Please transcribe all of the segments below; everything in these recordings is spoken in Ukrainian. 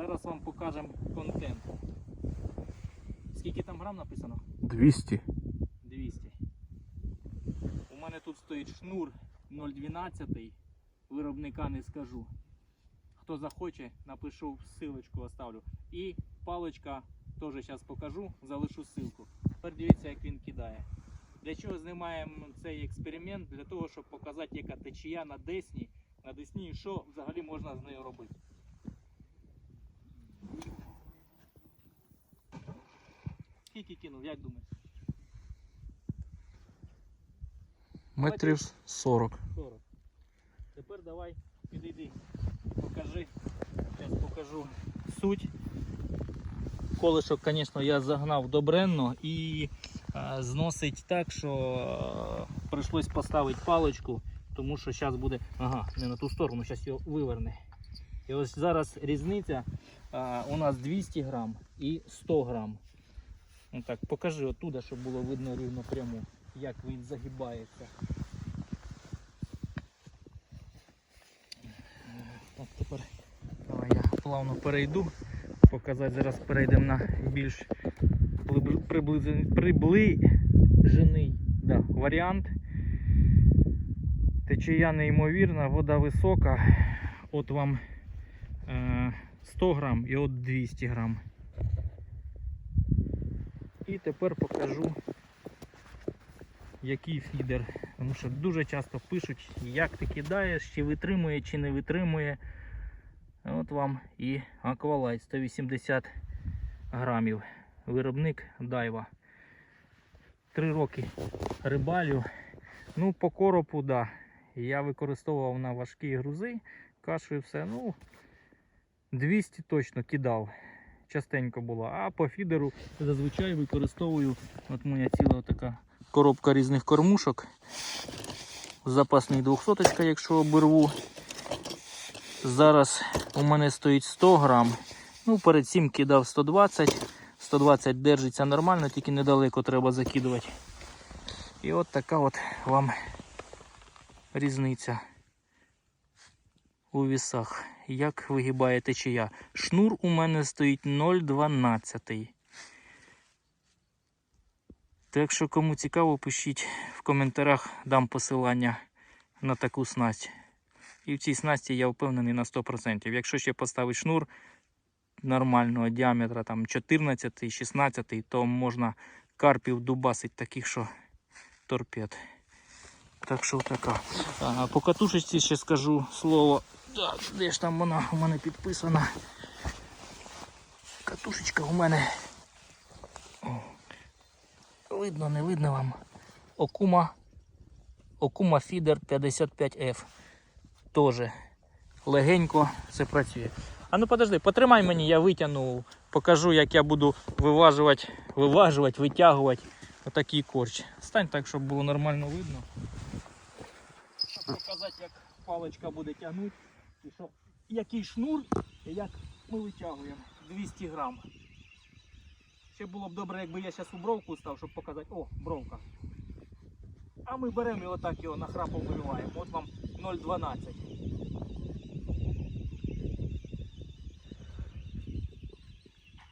Зараз вам покажемо контент. Скільки там грам написано? 200. 200. У мене тут стоїть шнур 0,12. Виробника не скажу. Хто захоче, напишу ссылочку оставлю. І паличка теж зараз покажу, залишу ссылку. Тепер дивіться, як він кидає. Для чого знімаємо цей експеримент? Для того, щоб показати, яка течія на десні, на десні і що взагалі можна з нею робити. Скільки кинув, як думаєш? Метрів 40. 40. Тепер давай підійди, покажи. Зараз покажу суть. Колишок, звісно, я загнав добренно і е, зносить так, що е, прийшлось поставити паличку, тому що зараз буде. Ага, не на ту сторону, зараз його виверне. І ось зараз різниця е, у нас 200 грам і 100 грам. Ну так, покажи оттуда, щоб було видно рівно пряму, як він загибається. Так, тепер давай я плавно перейду. Показати зараз перейдемо на більш прибли- приближений да, варіант. Течія неймовірна, вода висока. От вам е, 100 грам і от 200 грам. І тепер покажу, який фідер. Тому що дуже часто пишуть, як ти кидаєш, чи витримує, чи не витримує. От вам і Аквалайт 180 грамів. Виробник Дайва. Три роки рибалю. Ну, по коропу, да. Я використовував на важкі грузи, кашу і все. Ну, 200 точно кидав. Частенько було. А по фідеру зазвичай використовую. От мене ціла така коробка різних кормушок. Запасний 200, якщо оберву. Зараз у мене стоїть 100 грам. Ну, перед цим кидав 120. 120 держиться нормально, тільки недалеко треба закидувати. І от така от вам різниця у вісах. Як вигибає течія. Шнур у мене стоїть 0,12. Так що, кому цікаво, пишіть в коментарях, дам посилання на таку снасть. І в цій снасті я впевнений на 100%. Якщо ще поставити шнур нормального діаметра, там 14, 16, то можна карпів дубасить таких, що торпед. Так що така. По катушечці ще скажу слово. Так, де ж там вона у мене підписана? Катушечка у мене. Видно, не видно вам. Окума. Окума Фідер 55F. Тоже легенько це працює. А ну подожди, потримай мені, я витягну, покажу, як я буду виважувати, виважувати, витягувати отакий корч. Стань так, щоб було нормально видно. Показати, як паличка буде тягнути, і що, який шнур, і як ми витягуємо 200 грам. Ще було б добре, якби я зараз у бровку став, щоб показати. О, бровка. А ми беремо і отак його нахрапом виливаємо. От вам 0,12.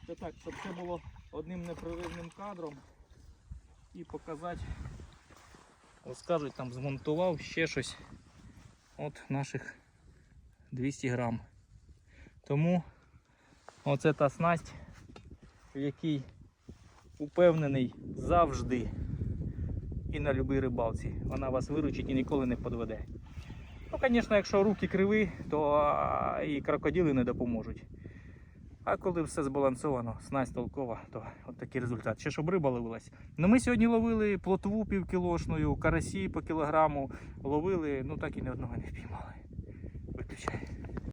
Це так, щоб це було одним непреривним кадром і показати. От скажуть, там змонтував ще щось. От наших 200 грам. Тому оце та снасть, в якій упевнений завжди і на будь-якій рибалці. Вона вас виручить і ніколи не подведе. Ну, звісно, якщо руки криві, то і крокодили не допоможуть. А коли все збалансовано, снасть толкова, то от такий результат. Ще щоб риба ловилась. Ну ми сьогодні ловили плотву півкілошною, карасі по кілограму ловили, ну так і ні одного не впіймали. Виключай.